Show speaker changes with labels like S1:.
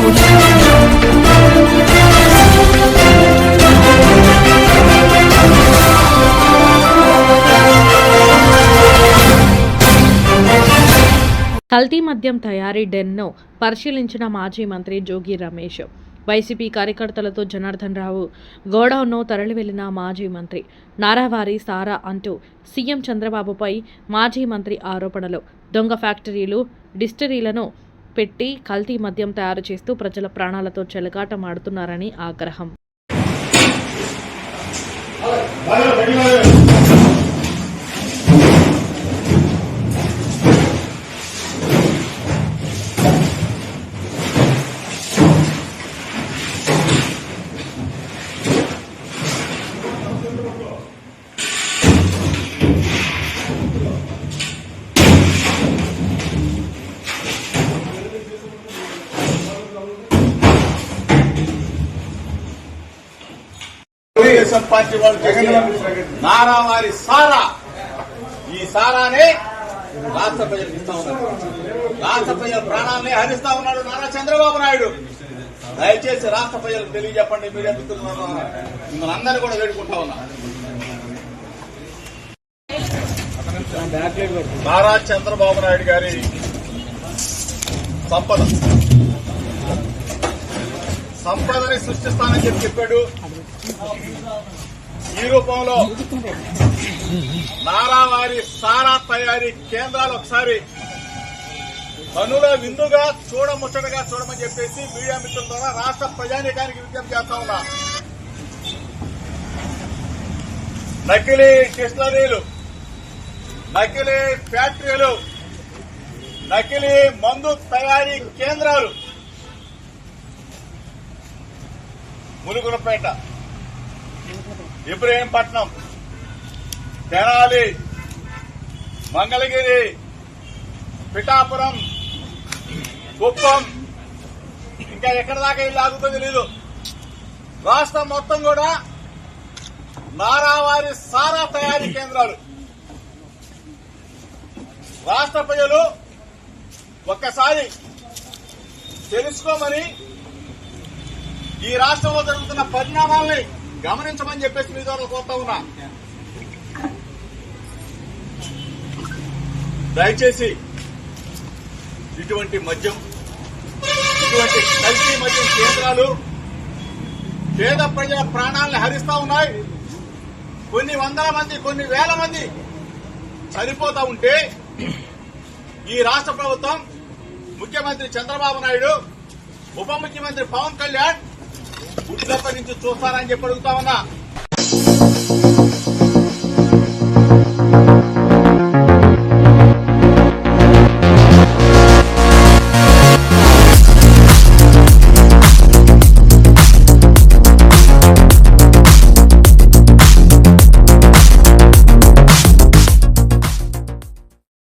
S1: కల్తీ మద్యం తయారీ డెన్ను పరిశీలించిన మాజీ మంత్రి జోగి రమేష్. వైసీపీ కార్యకర్తలతో జనార్దన్ రావు గోడౌన్ను తరలి వెళ్ళిన మాజీ మంత్రి. నారావారి సారా అంటూ సీఎం చంద్రబాబుపై మాజీ మంత్రి ఆరోపణలు. దొంగ ఫ్యాక్టరీలు డిస్టరీలను పెట్టి కల్తీ మద్యం తయారు చేస్తూ ప్రజల ప్రాణాలతో చెలగాటమాడుతున్నారని ఆగ్రహం.
S2: తెలుగుదేశం పార్టీ వాళ్ళు జగన్ నారా వారి సారా. ఈ సారానే రాష్ట్ర ప్రజలకు ఇస్తా ఉన్నారు. రాష్ట్ర ప్రజల ప్రాణాలనే హరిస్తా ఉన్నాడు నారా చంద్రబాబు నాయుడు. దయచేసి రాష్ట్ర ప్రజలకు తెలియజెప్పండి మీడియా మిత్రులు మిమ్మల్ని అందరూ కూడా వేడుకుంటా ఉన్నా. నారా చంద్రబాబు నాయుడు గారి సంపద సంపదని సృష్టిస్తానని చెప్పి చెప్పాడు. ఈ రూపంలో నారావారి సారా తయారీ కేంద్రాలు ఒకసారి కనుల విందుగా చూడముచ్చటగా చూడమని చెప్పేసి మీడియా మిత్రుల ద్వారా రాష్ట్ర ప్రజానీకానికి విజ్ఞప్తి చేస్తా ఉన్నా. నకిలీ డిస్టరీలు నకిలీ ఫ్యాక్టరీలు నకిలీ మందు తయారీ కేంద్రాలు ములుగులపేట ఇబ్రహీంపట్నం తెనాలి మంగళగిరి పిఠాపురం కుప్పం. ఇంకా ఎక్కడ దాకా ఇల్లు ఆగుతుందో తెలీదు. రాష్ట్రం మొత్తం కూడా నారావారి సారా తయారీ కేంద్రాలు. రాష్ట్ర ప్రజలు ఒక్కసారి తెలుసుకోమని ఈ రాష్ట్రంలో జరుగుతున్న పరిణామాల్ని గమనించమని చెప్పేసి మీ ద్వారా కోరుతా ఉన్నా. దయచేసి ఇటువంటి మద్యం ఇటువంటి కల్తీ మద్యం కేంద్రాలు పేద ప్రజల ప్రాణాలను హరిస్తా ఉన్నాయి. కొన్ని వందల మంది కొన్ని వేల మంది చనిపోతా ఉంటే ఈ రాష్ట్ర ప్రభుత్వం ముఖ్యమంత్రి చంద్రబాబు నాయుడు ఉప ముఖ్యమంత్రి పవన్ కళ్యాణ్ గుడ్లప్ప నుంచి చూస్తారని చెప్పి అడుగుతా ఉన్నా.